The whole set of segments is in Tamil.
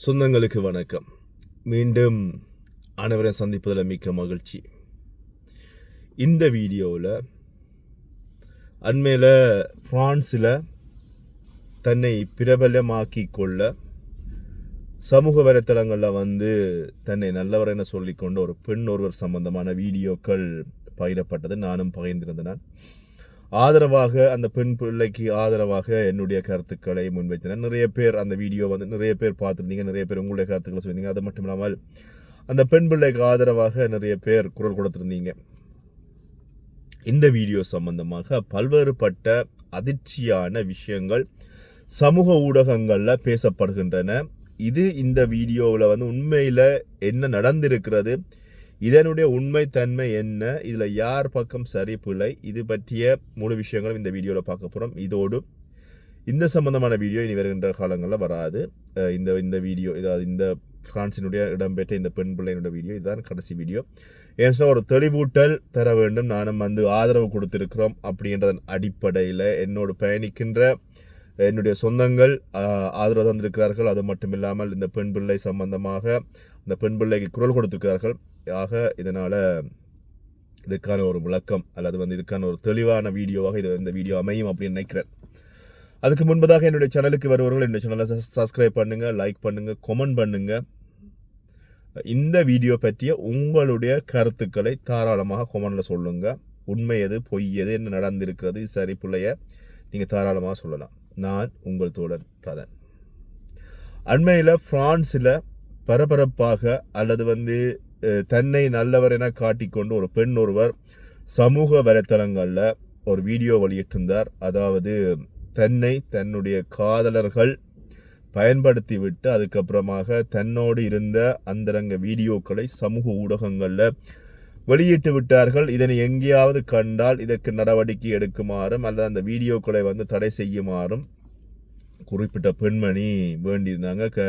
சொந்தங்களுக்கு வணக்கம். மீண்டும் அனைவரையும் சந்திப்பதில் மிக்க மகிழ்ச்சி. இந்த வீடியோவில் அண்மையில் ஃப்ரான்ஸில் தன்னை பிரபலமாக்கி கொள்ள சமூக வலைத்தளங்களில் வந்து தன்னை நல்லவர் என சொல்லிக்கொண்ட ஒரு பெண் ஒருவர் சம்பந்தமான வீடியோக்கள் பகிரப்பட்டது. நானும் பகிர்ந்திருந்தேன். ஆதரவாக அந்த பெண் பிள்ளைக்கு ஆதரவாக என்னுடைய கருத்துக்களை முன்வைத்தனர். நிறைய பேர் அந்த வீடியோ வந்து நிறைய பேர் பார்த்துருந்தீங்க நிறைய பேர் உங்களுடைய கருத்துக்களை சொல்லியிருந்தீங்க. அது மட்டும் இல்லாமல் அந்த பெண் பிள்ளைக்கு ஆதரவாக நிறைய பேர் குரல் கொடுத்துருந்தீங்க. இந்த வீடியோ சம்பந்தமாக பல்வேறுபட்ட அதிர்ச்சியான விஷயங்கள் சமூக ஊடகங்களில் பேசப்படுகின்றன. இது இந்த வீடியோவில் வந்து உண்மையில் என்ன நடந்திருக்கிறது இதனுடைய உண்மை தன்மை என்ன? இதில் யார் பக்கம் சரி பிழை? இது பற்றிய முழு விஷயங்களும் இந்த வீடியோவில் பார்க்க போகிறோம் இதோடு இந்த சம்பந்தமான வீடியோ இனி வருகின்ற காலங்களில் வராது. இந்த இந்த வீடியோ இதாவது இந்த ஃப்ரான்ஸினுடைய இடம்பெற்ற இந்த பெண் பிள்ளையினுடைய வீடியோ இதுதான் கடைசி வீடியோ. ஏன்னு ஒரு தெளிவூட்டல் தர வேண்டும். நானும் வந்து ஆதரவு கொடுத்திருக்கிறோம் அப்படின்றதன் அடிப்படையில் என்னோடு பயணிக்கின்ற என்னுடைய சொந்தங்கள் ஆதரவு தந்திருக்கிறார்கள். அது மட்டும் இல்லாமல் இந்த பெண் பிள்ளை சம்பந்தமாக இந்த பெண் பிள்ளைக்கு குரல் கொடுத்திருக்கிறார்கள். ஆக இதனால் இதுக்கான ஒரு விளக்கம் அல்லது வந்து இதுக்கான ஒரு தெளிவான வீடியோவாக இது இந்த வீடியோ அமையும் அப்படின்னு நினைக்கிறேன். அதுக்கு முன்பதாக என்னுடைய சேனலுக்கு வருபவர்கள் என்னுடைய சேனலை சப்ஸ்கிரைப் பண்ணுங்கள் லைக் பண்ணுங்கள் கமெண்ட் பண்ணுங்கள் இந்த வீடியோ பற்றிய உங்களுடைய கருத்துக்களை தாராளமாக கொமெண்டில் சொல்லுங்கள் உண்மை எது பொய் எது என்ன நடந்திருக்கிறது சரி பிள்ளைய நீங்கள் தாராளமாக சொல்லலாம். நான் உங்கள் தோழன் ரதன். அண்மையில் ஃப்ரான்ஸில் பரபரப்பாக அல்லது வந்து தன்னை நல்லவர் என காட்டிக்கொண்டு ஒரு பெண் ஒருவர் சமூக வலைத்தளங்களில் ஒரு வீடியோ வெளியிட்டிருந்தார். அதாவது தன்னை தன்னுடைய காதலர்கள் பயன்படுத்தி விட்டு அதுக்கப்புறமாக தன்னோடு இருந்த அந்தரங்க வீடியோக்களை சமூக ஊடகங்களில் வெளியிட்டு விட்டார்கள். இதனை எங்கேயாவது கண்டால் இதற்கு நடவடிக்கை எடுக்குமாறும் அல்லது அந்த வீடியோக்களை வந்து தடை செய்யுமாறும் குறிப்பிட்ட பெண்மணி வேண்டியிருந்தாங்க. க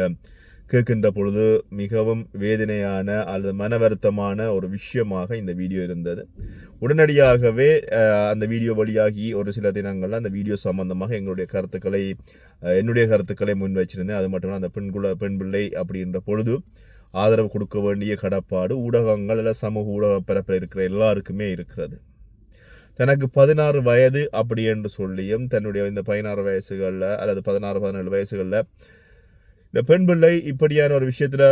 கேட்கின்ற பொழுது மிகவும் வேதனையான அல்லது மன வருத்தமான ஒரு விஷயமாக இந்த வீடியோ இருந்தது. உடனடியாகவே அந்த வீடியோ வழியாகி ஒரு சில தினங்களில் அந்த வீடியோ சம்பந்தமாக எங்களுடைய கருத்துக்களை என்னுடைய கருத்துக்களை முன் வச்சிருந்தேன். அது மட்டும் இல்ல அந்த பெண்குல பெண் பிள்ளை அப்படின்ற பொழுது ஆதரவு கொடுக்க வேண்டிய கடப்பாடு ஊடகங்கள் இல்லை சமூக ஊடக பரப்பில் இருக்கிற எல்லாருக்குமே இருக்கிறது. தனக்கு பதினாறு வயது அப்படி என்று சொல்லியும் தன்னுடைய இந்த பதினாறு வயசுகளில் அல்லது பதினாறு பதினேழு வயசுகளில் இந்த பெண் பிள்ளை இப்படியான ஒரு விஷயத்தில்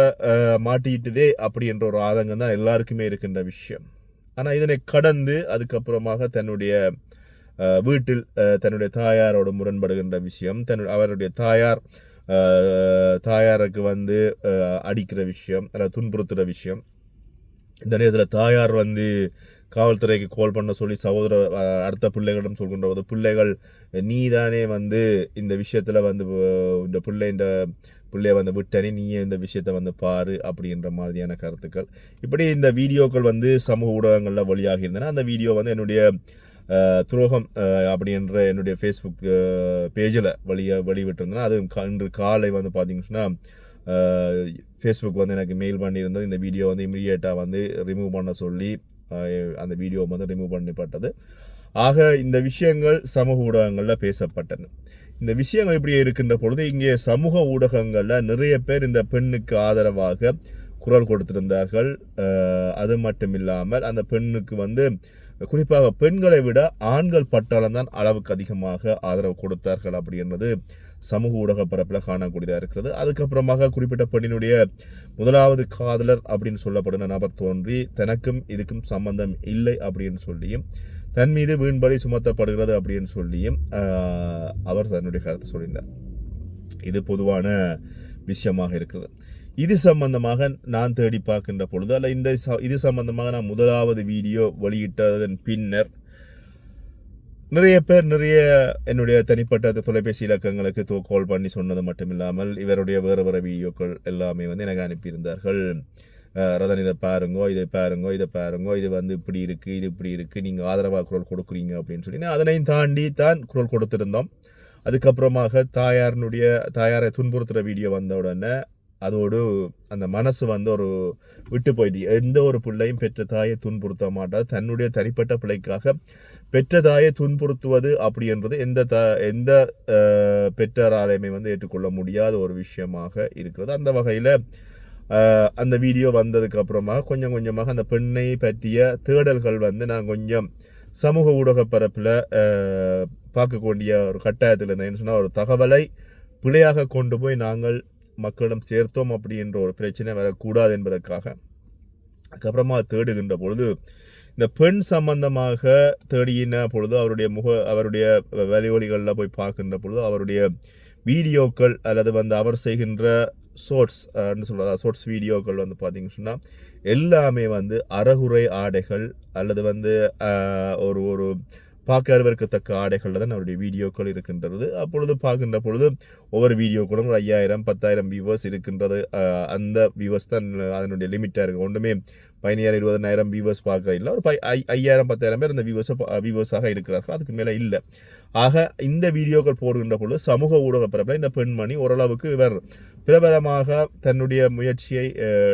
மாட்டிக்கிட்டுதே அப்படி என்ற ஒரு ஆதங்கம் தான் எல்லாருக்குமே இருக்கின்ற விஷயம். ஆனால் இதனை கடந்து அதுக்கப்புறமாக தன்னுடைய வீட்டில் தன்னுடைய தாயாரோடு முரண்படுகின்ற விஷயம் தன்னுடைய அவருடைய தாயார் தாயாருக்கு வந்து அடிக்கிற விஷயம் அல்லது துன்புறுத்துகிற விஷயம். இந்த நேரத்தில் தாயார் வந்து காவல்துறைக்கு கால் பண்ண சொல்லி சகோதர அடுத்த பிள்ளைகளிடம் சொல்கின்ற போது பிள்ளைகள் நீ தானே வந்து இந்த விஷயத்தில் வந்து இந்த பிள்ளை இந்த பிள்ளைய வந்து விட்டனே நீயே இந்த விஷயத்தை வந்து பாரு அப்படின்ற மாதிரியான கருத்துக்கள். இப்படி இந்த வீடியோக்கள் வந்து சமூக ஊடகங்களில் வழியாக இருந்தன அந்த வீடியோ வந்து என்னுடைய துரோகம் அப்படின்ற என்னுடைய ஃபேஸ்புக் பேஜில் வெளியே வெளிவிட்டிருந்தேன் அது இன்று காலை வந்து பார்த்தீங்கன்னா ஃபேஸ்புக் வந்து எனக்கு மெயில் பண்ணியிருந்தது. இந்த வீடியோ வந்து இமீடியட்டாக வந்து ரிமூவ் பண்ண சொல்லி அந்த வீடியோ வந்து ரிமூவ் பண்ணப்பட்டது. ஆக இந்த விஷயங்கள் சமூக ஊடகங்களில் பேசப்பட்டன. இந்த விஷயங்கள் இப்படி இருக்கின்ற பொழுது இங்கே சமூக ஊடகங்களில் நிறைய பேர் இந்த பெண்ணுக்கு ஆதரவாக குரல் கொடுத்திருந்தார்கள். அது மட்டும் இல்லாமல் அந்த பெண்ணுக்கு வந்து குறிப்பாக பெண்களை விட ஆண்கள் பட்டாளம் தான் அளவுக்கு அதிகமாக ஆதரவு கொடுத்தார்கள் அப்படி என்பது சமூக ஊடக பரப்பில் காணக்கூடியதாக இருக்கிறது. அதுக்கப்புறமாக குறிப்பிட்ட பெண்ணினுடைய முதலாவது காதலர் அப்படின்னு சொல்லப்படுன நபர் தோன்றி தனக்கும் இதுக்கும் சம்பந்தம் இல்லை அப்படின்னு சொல்லியும் தன் மீது வீண்படி சுமத்தப்படுகிறது அப்படின்னு சொல்லியும் அவர் தன்னுடைய கருத்தை சொல்லியிருந்தார். இது பொதுவான விஷயமாக இருக்கிறது. இது சம்பந்தமாக நான் தேடி பார்க்கின்ற பொழுது அல்ல இந்த இது சம்பந்தமாக நான் முதலாவது வீடியோ வெளியிட்டதன் பின்னர் நிறைய பேர் நிறைய என்னுடைய தனிப்பட்ட தொலைபேசி இலக்கங்களுக்கு தோ கால் பண்ணி சொன்னது மட்டும் இல்லாமல் இவருடைய வேறு வேறு வீடியோக்கள் எல்லாமே வந்து எனக்கு அனுப்பியிருந்தார்கள். ரதன் இதை பாருங்கோ இதை பாருங்கோ இதை பாருங்கோ இது வந்து இப்படி இருக்குது இது இப்படி இருக்குது நீங்கள் ஆதரவாக குரல் கொடுக்குறீங்க அப்படின்னு சொல்லி அதனையும் தாண்டி தான் குரல் கொடுத்துருந்தோம். அதுக்கப்புறமாக தாயாரினுடைய தாயாரை துன்புறுத்துகிற வீடியோ வந்த உடனே அதோடு அந்த மனசு வந்து ஒரு விட்டு போயிட்டு எந்த ஒரு பிள்ளையும் பெற்ற தாயை துன்புறுத்த மாட்டாது தன்னுடைய தனிப்பட்ட பிள்ளைக்காக பெற்ற தாயை துன்புறுத்துவது அப்படின்றது எந்த த எந்த அஹ், பெற்றாராலையுமே வந்து ஏற்றுக்கொள்ள முடியாத ஒரு விஷயமாக இருக்கிறது. அந்த வகையில் அந்த வீடியோ வந்ததுக்கு அப்புறமா கொஞ்சம் கொஞ்சமாக அந்த பெண்ணை பற்றிய தேடல்கள் வந்து நான் கொஞ்சம் சமூக ஊடக பரப்பில் பார்க்கக்கூடிய ஒரு கட்டாயத்தில் இருந்தேன். சொன்னால் ஒரு தகவலை பிழையாக கொண்டு போய் நாங்கள் மக்களிடம் சேர்த்தோம் அப்படின்ற ஒரு பிரச்சனை வரக்கூடாது என்பதற்காக. அதுக்கப்புறமா தேடுகின்ற பொழுது இந்த பெண் சம்பந்தமாக தேடின பொழுது அவருடைய முக அவருடைய வலிவலிகளில் போய் பார்க்கின்ற பொழுது அவருடைய வீடியோக்கள் அல்லது வந்து அவர் செய்கின்ற ஷோர்ட்ஸ் சொல்கிறதா ஷோர்ட்ஸ் வீடியோக்கள் வந்து பார்த்தீங்கன்னு சொன்னால் எல்லாமே வந்து அறகுறை ஆடைகள் அல்லது வந்து ஒரு ஒரு பார்க்கறவர்க்கத்தக்க ஆடைகளில் தான் அவருடைய வீடியோக்கள் இருக்கின்றது. அப்பொழுது பார்க்கின்ற பொழுது ஒவ்வொரு வீடியோக்களும் ஒரு ஐயாயிரம் பத்தாயிரம் வியூவர்ஸ் இருக்கின்றது. அந்த வியூவர்ஸ் தான் அதனுடைய லிமிட்டாக இருக்குது ஒன்றுமே பதினாயிரம் இருபதனாயிரம் வியூவர்ஸ் பார்க்க இல்லை. ஒரு ஐ- ஐயாயிரம் பத்தாயிரம் பேர் அந்த வியூவர்ஸை வியூவர்ஸாக இருக்கிறார்கள். அதுக்கு மேலே இல்லை. ஆக இந்த வீடியோக்கள் போடுகின்ற பொழுது சமூக ஊடக பரப்பில் இந்த பெண்மணி ஓரளவுக்கு இவர் பிரபலமாக தன்னுடைய முயற்சியை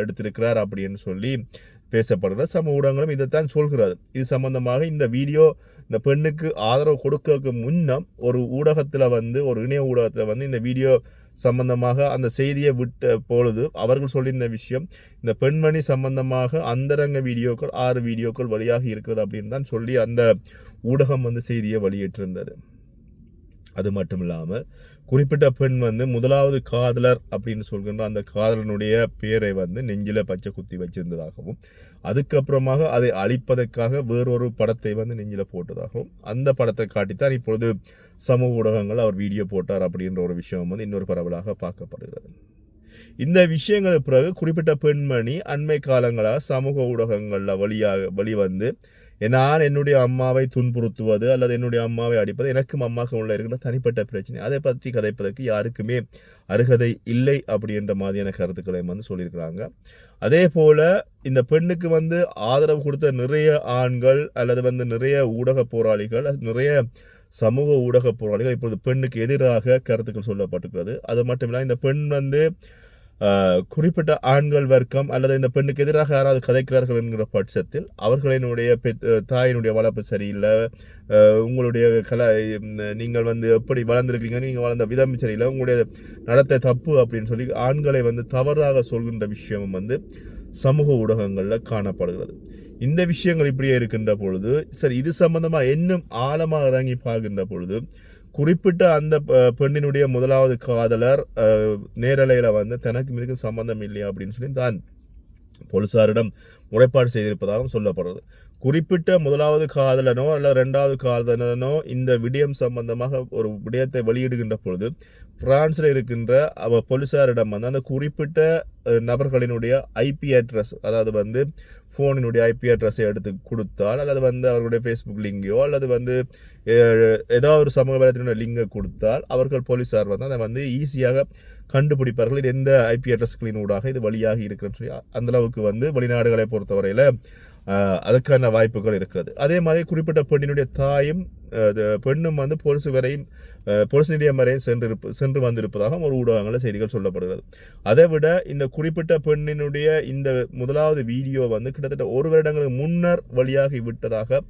எடுத்திருக்கிறார் அப்படின்னு சொல்லி பேசப்படுகிற சமூக ஊடகங்களும் இதைத்தான் சொல்கிறது இது சம்பந்தமாக இந்த வீடியோ இந்த பெண்ணுக்கு ஆதரவு கொடுக்கறதுக்கு முன்னம் ஒரு ஊடகத்தில் வந்து ஒரு இணைய ஊடகத்தில் வந்து இந்த வீடியோ சம்பந்தமாக அந்த செய்தியை விட்ட பொழுது அவர்கள் சொல்லியிருந்த விஷயம் இந்த பெண்மணி சம்பந்தமாக அந்தரங்க வீடியோக்கள் ஆறு வீடியோக்கள் வழியாக இருக்கிறது அப்படின்னு தான் சொல்லி அந்த ஊடகம் வந்து செய்தியை வெளியிட்டிருந்தது. அது மட்டும் இல்லாமல் குறிப்பிட்ட பெண் வந்து முதலாவது காதலர் அப்படின்னு சொல்கின்ற அந்த காதலனுடைய பேரை வந்து நெஞ்சில பச்சை குத்தி வச்சிருந்ததாகவும் அதுக்கப்புறமாக அதை அழிப்பதற்காக வேறொரு படத்தை வந்து நெஞ்சில போட்டதாகவும் அந்த படத்தை காட்டித்தான் இப்பொழுது சமூக ஊடகங்கள் அவர் வீடியோ போட்டார் அப்படின்ற ஒரு விஷயம் வந்து இன்னொரு பரவலாக பார்க்கப்படுகிறது. இந்த விஷயங்களுக்கு பிறகு குறிப்பிட்ட பெண்மணி அண்மை காலங்களாக சமூக ஊடகங்களில் வழியாக வெளிவந்து நான் என்னுடைய அம்மாவை துன்புறுத்துவது அல்லது என்னுடைய அம்மாவை அடிப்பது எனக்கும் அம்மாவுக்கும் உள்ள இருக்கிற தனிப்பட்ட பிரச்சனை. அதை பற்றி கதைப்பதற்கு யாருக்குமே அருகதை இல்லை அப்படின்ற மாதிரியான கருத்துக்களை வந்து சொல்லியிருக்கிறாங்க. அதே போல் இந்த பெண்ணுக்கு வந்து ஆதரவு கொடுத்த நிறைய ஆண்கள் அல்லது வந்து நிறைய ஊடக போராளிகள் அல்லது நிறைய சமூக ஊடக போராளிகள் இப்பொழுது பெண்ணுக்கு எதிராக கருத்துக்கள் சொல்லப்பட்டிருக்கிறது. அது மட்டும் இல்லாமல் இந்த பெண் வந்து குறிப்பிட்ட ஆண்கள் வர்க்கம் அல்லது இந்த பெண்ணுக்கு எதிராக யாராவது கதைக்கிறார்கள் என்கிற பட்சத்தில் அவர்களினுடைய பெத் தாயினுடைய வளர்ப்பு சரியில்லை. உங்களுடைய கலை நீங்கள் வந்து எப்படி வளர்ந்துருக்கீங்க நீங்கள் வளர்ந்த விதம் சரியில்லை உங்களுடைய நடத்தை தப்பு அப்படின்னு சொல்லி ஆண்களை வந்து தவறாக சொல்கின்ற விஷயம் வந்து சமூக ஊடகங்களில் காணப்படுகிறது. இந்த விஷயங்கள் இப்படியே இருக்கின்ற பொழுது சரி இது சம்பந்தமாக இன்னும் ஆழமாக இறங்கி பார்க்கின்ற பொழுது குறிப்பிட்ட அந்த பெண்ணினுடைய முதலாவது காதலர் நேரலையில் வந்து தனக்கு மிக சம்பந்தம் இல்லையா அப்படின்னு சொல்லி தான் போலீசாரிடம் முறைப்பாடு செய்திருப்பதாகவும் சொல்லப்படுறது குறிப்பிட்ட முதலாவது காதலனோ அல்லது ரெண்டாவது காதலனோ இந்த விடயம் சம்பந்தமாக ஒரு விடயத்தை வெளியிடுகின்ற பொழுது பிரான்ஸில் இருக்கின்ற அவ போலீசாரிடம் வந்து அந்த குறிப்பிட்ட நபர்களினுடைய ஐபி அட்ரஸ் அதாவது வந்து ஃபோனினுடைய ஐபி அட்ரஸை எடுத்து கொடுத்தால் அல்லது வந்து அவர்களுடைய ஃபேஸ்புக் லிங்கையோ அல்லது வந்து ஏதாவது ஒரு சமூக வலைத்தினுடைய லிங்கை கொடுத்தால் அவர்கள் போலீஸார் வந்து அதை வந்து ஈஸியாக கண்டுபிடிப்பார்கள். இது எந்த ஐபி அட்ரஸ்களின் ஊடாக இது வழியாகி இருக்குன்னு சொல்லி அந்த அளவுக்கு வந்து வெளிநாடுகளை பொறுத்தவரையில் அதுக்கான வாய்ப்புகள் இருக்கிறது. அதே மாதிரி குறிப்பிட்ட பெண்ணினுடைய தாயும் அது பெண்ணும் வந்து போலீஸ் வரையும் போலீஸ் நிலையம் வரையும் சென்று சென்று வந்திருப்பதாக ஒரு ஊடகங்களில் செய்திகள் சொல்லப்படுகிறது. அதை விட இந்த குறிப்பிட்ட பெண்ணினுடைய இந்த முதலாவது வீடியோ வந்து கிட்டத்தட்ட ஒரு வருடங்களுக்கு முன்னர் வழியாகி விட்டதாக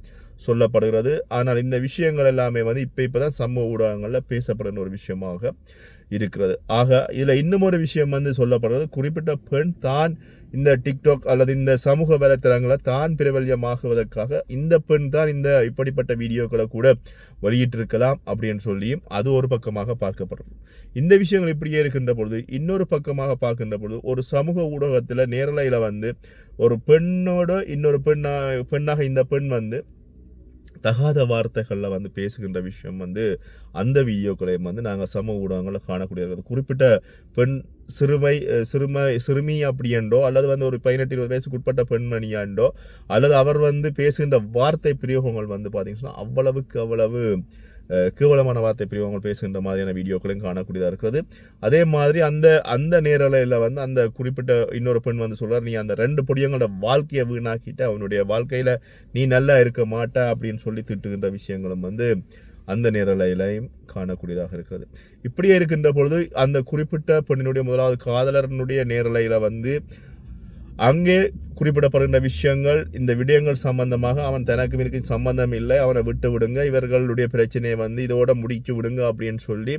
சொல்லப்படுகிறது. ஆனால் இந்த விஷயங்கள் எல்லாமே வந்து இப்போ இப்போ தான் சமூக ஊடகங்களில் பேசப்படுகிற ஒரு விஷயமாக இருக்கிறது. ஆக இதில் இன்னும் ஒரு விஷயம் வந்து சொல்லப்படுறது குறிப்பிட்ட பெண் தான் இந்த டிக்டாக் அல்லது இந்த சமூக வலைத்தளங்களை தான் பிரபல்யமாகுவதற்காக இந்த பெண் தான் இந்த இப்படிப்பட்ட வீடியோக்களை கூட வெளியிட்டிருக்கலாம் அப்படின்னு சொல்லியும் அது ஒரு பக்கமாக பார்க்கப்படுறது இந்த விஷயங்கள் இப்படியே இருக்கின்ற பொழுது இன்னொரு பக்கமாக பார்க்கின்ற பொழுது ஒரு சமூக ஊடகத்தில் நேரலையில் வந்து ஒரு பெண்ணோட இன்னொரு பெண்ணாக பெண்ணாக இந்த பெண் வந்து தகாத வார்த்தைகளில் வந்து பேசுகின்ற விஷயம் வந்து அந்த வீடியோக்களையும் வந்து நாங்கள் சமூக ஊடகங்களில் காணக்கூடிய குறிப்பிட்ட பெண் சிறுமை சிறுமை சிறுமி அப்படியண்டோ அல்லது வந்து ஒரு பதினெட்டு இருபது வயசுக்கு உட்பட்ட பெண்மணியாண்டோ அல்லது அவர் வந்து பேசுகின்ற வார்த்தை பிரயோகங்கள் வந்து பார்த்தீங்கன்னா அவ்வளவுக்கு அவ்வளவு கேவலமான வார்த்தை பிரயோகங்கள் பேசுகின்ற மாதிரியான வீடியோக்களையும் காணக்கூடியதாக இருக்கிறது. அதே மாதிரி அந்த அந்த நேரலையில் வந்து அந்த குறிப்பிட்ட இன்னொரு பெண் வந்து சொல்கிறார் நீ அந்த ரெண்டு பொடியங்களோட வாழ்க்கையை வீணாக்கிட்ட அவனுடைய வாழ்க்கையில் நீ நல்லா இருக்க மாட்ட அப்படின்னு சொல்லி திட்டுகின்ற விஷயங்களும் வந்து அந்த நேரலையிலையும் காணக்கூடியதாக இருக்கிறது. இப்படியே இருக்கின்ற பொழுது அந்த குறிப்பிட்ட பெண்ணினுடைய முதலாவது காதலரனுடைய நேரலையில் வந்து அங்கே குறிப்பிடப்படுகின்ற விஷயங்கள் இந்த விடயங்கள் சம்பந்தமாக அவன் தனக்கு இதுக்கு சம்பந்தம் இல்லை. அவனை விட்டு விடுங்க இவர்களுடைய பிரச்சனையை வந்து இதோட முடிச்சு விடுங்க அப்படின்னு சொல்லி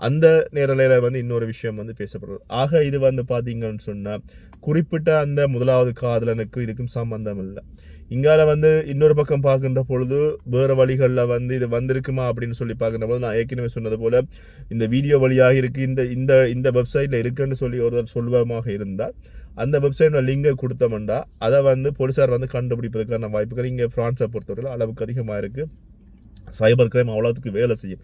அந்த நேரலையில் வந்து இன்னொரு விஷயம் வந்து பேசப்படுறது ஆக இது வந்து பார்த்தீங்கன்னு சொன்னால் குறிப்பிட்ட அந்த முதலாவது காதலனுக்கு இதுக்கும் சம்பந்தம் இல்லை. இங்கால வந்து இன்னொரு பக்கம் பார்க்கின்ற பொழுது வேறு வழிகளில் வந்து இது வந்திருக்குமா அப்படின்னு சொல்லி பார்க்கின்ற போது நான் ஏற்கனவே சொன்னது போல் இந்த வீடியோ வழியாக இருக்குது இந்த இந்த இந்த வெப்சைட்டில் இருக்குன்னு சொல்லி ஒருவர் சொல்வமாக இருந்தால் அந்த வெப்சைட்டில் லிங்கை கொடுத்தோம்னா அதை வந்து போலீஸார் வந்து கண்டுபிடிப்பதற்கான வாய்ப்புகள் இங்கே ஃப்ரான்ஸை பொறுத்தவரையில் அளவுக்கு அதிகமாக இருக்குது சைபர் கிரைம் அவ்வளோத்துக்கு வேலை செய்யும்.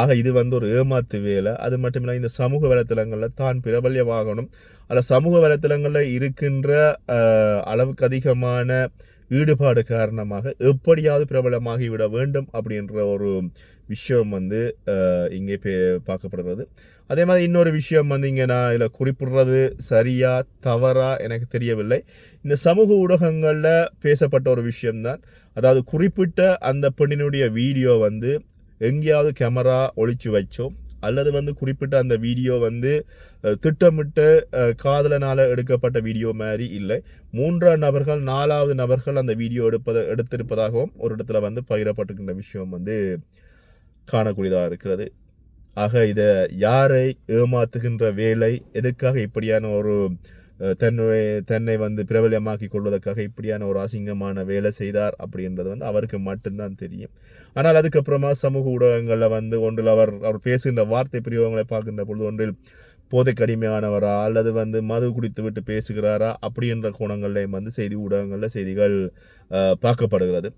ஆக இது வந்து ஒரு ஏமாத்து வேலை. அது மட்டும் இல்லை இந்த சமூக வலைத்தளங்களில் தான் பிரபல்யமாகணும் அதில் சமூக வலைத்தளங்களில் இருக்கின்ற அளவுக்கு அதிகமான ஈடுபாடு காரணமாக எப்படியாவது பிரபலமாகி விட வேண்டும் அப்படின்ற ஒரு விஷயம் வந்து இங்கே பே பார்க்கப்படுறது அதே மாதிரி இன்னொரு விஷயம் வந்து இங்கே நான் இதில் குறிப்பிடுறது சரியா தவறா எனக்கு தெரியவில்லை. இந்த சமூக ஊடகங்களில் பேசப்பட்ட ஒரு விஷயம்தான். அதாவது குறிப்பிட்ட அந்த பெண்ணினுடைய வீடியோ வந்து எங்கேயாவது கேமரா ஒழிச்சு வச்சோம். அல்லது வந்து குறிப்பிட்ட அந்த வீடியோ வந்து திட்டமிட்டு காதலனால் எடுக்கப்பட்ட வீடியோ மாதிரி இல்லை. மூன்றாம் நபர்கள் நாலாவது நபர்கள் அந்த வீடியோ எடுப்பதை எடுத்திருப்பதாகவும் ஒரு இடத்துல வந்து பகிரப்பட்டிருக்கின்ற விஷயம் வந்து காணக்கூடியதாக இருக்கிறது. ஆக இதை யாரை ஏமாத்துகின்ற வேலை எதுக்காக இப்படியான ஒரு தன்னை தன்னை வந்து பிரபலமாக்கி கொள்வதற்காக இப்படியான ஒரு அசிங்கமான வேலை செய்தார் அப்படின்றது வந்து அவருக்கு மட்டும்தான் தெரியும். ஆனால் அதுக்கப்புறமா சமூக ஊடகங்களில் வந்து ஒன்றில் அவர் அவர் பேசுகின்ற வார்த்தை பிரியோகங்களை பார்க்கின்ற பொழுது ஒன்றில் போதைக்கு அடிமையானவரா அல்லது வந்து மது குடித்து விட்டு பேசுகிறாரா அப்படின்ற கோணங்கள்லையும் வந்து செய்தி ஊடகங்களில் செய்திகள் பார்க்கப்படுகிறது.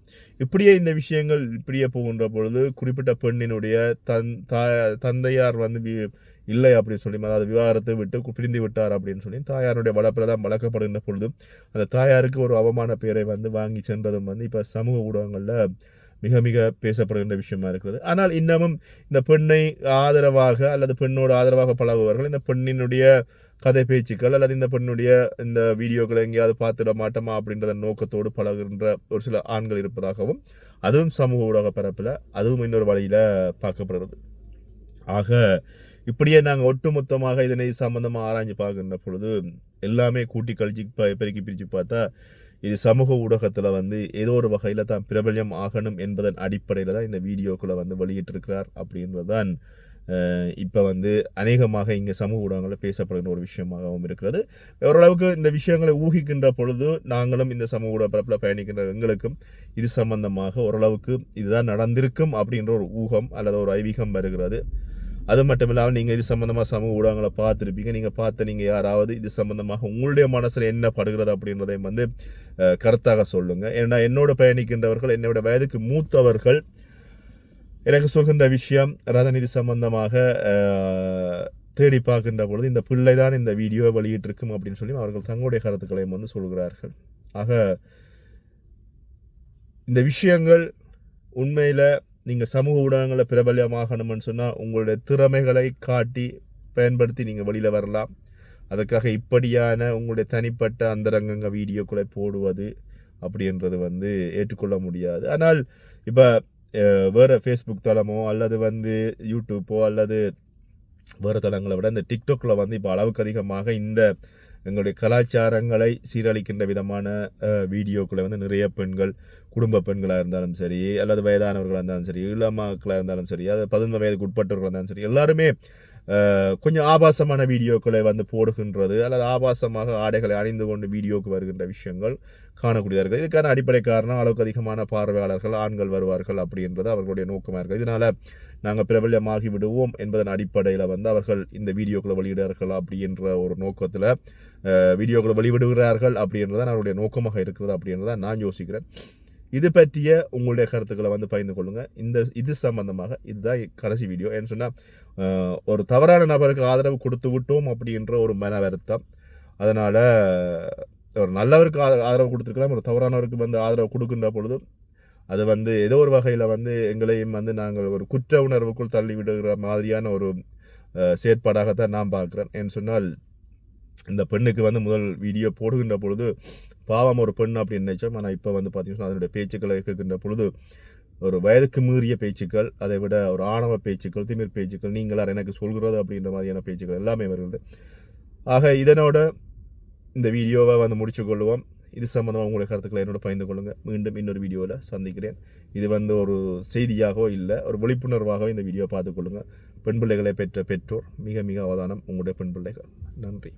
இப்படியே இந்த விஷயங்கள் இப்படியே போகின்ற பொழுது குறிப்பிட்ட பெண்ணினுடைய தன் தாய தந்தையார் வந்து வி- இல்லை அப்படின்னு சொல்லி அதாவது விவாகரத்தை விட்டு பிரிந்து விட்டார் அப்படின்னு சொல்லி தாயாருடைய வளர்ப்பில் தான் வளர்க்கப்படுகின்ற பொழுது அந்த தாயாருக்கு ஒரு அவமான பேரை வந்து வாங்கி சென்றதும் வந்து இப்போ சமூக ஊடகங்களில் மிக மிக பேசப்படுகின்ற விஷயமா இருக்கிறது. ஆனால் இன்னமும் இந்த பெண்ணை ஆதரவாக அல்லது பெண்ணோடு ஆதரவாக பழகுபவர்கள் இந்த பெண்ணினுடைய கதை பேச்சுக்கள் அல்லது இந்த பெண்ணுடைய இந்த வீடியோக்களை எங்கேயாவது பார்த்துட மாட்டோமா அப்படின்றத நோக்கத்தோடு பழகுகின்ற ஒரு சில ஆண்கள் இருப்பதாகவும் அதுவும் சமூக ஊடக பரப்பில் அதுவும் இன்னொரு வழியில் பார்க்கப்படுகிறது. ஆக இப்படியே நாங்கள் ஒட்டுமொத்தமாக இதனை சம்பந்தமாக ஆராய்ஞ்சு பார்க்கின்ற பொழுது எல்லாமே கூட்டி கழிச்சு ப- பெருக்கி பிரித்து பார்த்தா இது சமூக ஊடகத்தில் வந்து ஏதோ ஒரு வகையில் தான் பிரபல்யம் ஆகணும் என்பதன் அடிப்படையில் தான் இந்த வீடியோக்களை வந்து வெளியிட்டிருக்கிறார் அப்படின்றது தான் இப்போ வந்து அநேகமாக இங்கே சமூக ஊடகங்களில் பேசப்படுகிற ஒரு விஷயமாகவும் இருக்கிறது. ஓரளவுக்கு இந்த விஷயங்களை ஊகிக்கின்ற பொழுது நாங்களும் இந்த சமூக ஊடக பரப்பில் பயணிக்கின்ற எங்களுக்கும் இது சம்பந்தமாக ஓரளவுக்கு இதுதான் நடந்திருக்கும் அப்படின்ற ஒரு ஊகம் அல்லது ஒரு ஐவீகம் வருகிறது. அது மட்டும் இல்லாமல் நீங்கள் இது சம்மந்தமாக சமூக ஊடகங்களை பார்த்துருப்பீங்க. நீங்கள் பார்த்த நீங்கள் யாராவது இது சம்மந்தமாக உங்களுடைய மனசில் என்ன படுகிறது அப்படின்றதையும் வந்து கருத்தாக சொல்லுங்கள் ஏன்னா என்னோட பயணிக்கின்றவர்கள் என்னோட வயதுக்கு மூத்தவர்கள் எனக்கு சொல்கின்ற விஷயம் ரதநிதி சம்பந்தமாக தேடி பார்க்கின்ற பொழுது இந்த பிள்ளை தான் இந்த வீடியோ வெளியிட்டிருக்கும் அப்படின்னு சொல்லி அவர்கள் தங்களுடைய கருத்துக்களையும் வந்து சொல்கிறார்கள். ஆக இந்த விஷயங்கள் உண்மையில் நீங்கள் சமூக ஊடகங்களில் பிரபலமாகணும்னு சொன்னால் உங்களுடைய திறமைகளை காட்டி பயன்படுத்தி நீங்கள் வெளியில் வரலாம். அதுக்காக இப்படியான உங்களுடைய தனிப்பட்ட அந்தரங்கங்க வீடியோக்களை போடுவது அப்படின்றது வந்து ஏற்றுக்கொள்ள முடியாது. ஆனால் இப்போ வேறு ஃபேஸ்புக் தளமோ அல்லது வந்து யூடியூப்போ அல்லது வேறு தளங்களை விட இந்த டிக்டாக்ல வந்து இப்போ அளவுக்கு அதிகமாக இந்த எங்களுடைய கலாச்சாரங்களை சீரழிக்கின்ற விதமான வீடியோக்களை வந்து நிறைய பெண்கள் குடும்ப பெண்களாக இருந்தாலும் சரி அல்லது வயதானவர்களாக இருந்தாலும் சரி இளமாக்களாக இருந்தாலும் சரி அது பதினொன்று வயதுக்கு உட்பட்டவர்களாக இருந்தாலும் சரி எல்லாருமே கொஞ்சம் ஆபாசமான வீடியோக்களை வந்து போடுகின்றது அல்லது ஆபாசமாக ஆடைகளை அணிந்து கொண்டு வீடியோக்கு வருகின்ற விஷயங்கள் காணக்கூடியதாக இதுக்கான அடிப்படை காரணம் அளவுக்கு அதிகமான பார்வையாளர்கள் ஆண்கள் வருவார்கள் அப்படின்றது அவர்களுடைய நோக்கமாக இருக்குது இதனால் நாங்கள் பிரபல்யமாகி விடுவோம் என்பதன் அடிப்படையில் வந்து அவர்கள் இந்த வீடியோக்களை வெளியிடுறார்கள் அப்படின்ற ஒரு நோக்கத்தில் வீடியோக்களை வெளிவிடுகிறார்கள் அப்படின்றதான் அவருடைய நோக்கமாக இருக்கிறது அப்படின்றத நான் யோசிக்கிறேன். இது பற்றிய உங்களுடைய கருத்துக்களை வந்து பகிர்ந்து கொள்ளுங்கள் இந்த இது சம்பந்தமாக இதுதான் கடைசி வீடியோ ஏன்னு சொன்னால் ஒரு தவறான நபருக்கு ஆதரவு கொடுத்து விட்டோம் அப்படின்ற ஒரு மன வருத்தம் அதனால் ஒரு நல்லவருக்கு ஆத- ஆதரவு கொடுத்துருக்கலாம் ஒரு தவறானவருக்கு வந்து ஆதரவு கொடுக்கின்ற பொழுது அது வந்து ஏதோ ஒரு வகையில் வந்து எங்களையும் வந்து நாங்கள் ஒரு குற்ற உணர்வுக்குள் தள்ளி விடுகிற மாதிரியான ஒரு செயற்பாடாகத்தான் நான் பார்க்குறேன். ஏன்னு சொன்னால் இந்த பெண்ணுக்கு வந்து முதல் வீடியோ போடுகின்ற பொழுது பாவம் ஒரு பெண் அப்படின்னு நினைச்சோம். ஆனால் இப்போ வந்து பார்த்தீங்கன்னா அதனுடைய பேச்சுக்களை கேட்கின்ற பொழுது ஒரு வயதுக்கு மீறிய பேச்சுக்கள் அதை விட ஒரு ஆணவ பேச்சுக்கள் திமிர் பேச்சுக்கள் நீங்களார் எனக்கு சொல்கிறது அப்படின்ற மாதிரியான பேச்சுக்கள் எல்லாமே வருகிறது. ஆக இதனோட இந்த வீடியோவை வந்து முடிச்சு இது சம்மந்தமாக உங்களுடைய கருத்துக்களை என்னோட பகிர்ந்து கொள்ளுங்கள் மீண்டும் இன்னொரு வீடியோவில் சந்திக்கிறேன். இது வந்து ஒரு செய்தியாகவோ இல்லை ஒரு விழிப்புணர்வாகவோ இந்த வீடியோ பார்த்துக்கொள்ளுங்கள் பெண் பிள்ளைகளை பெற்ற பெற்றோர் மிக மிக அவதானம் உங்களுடைய பெண் பிள்ளைகள். நன்றி.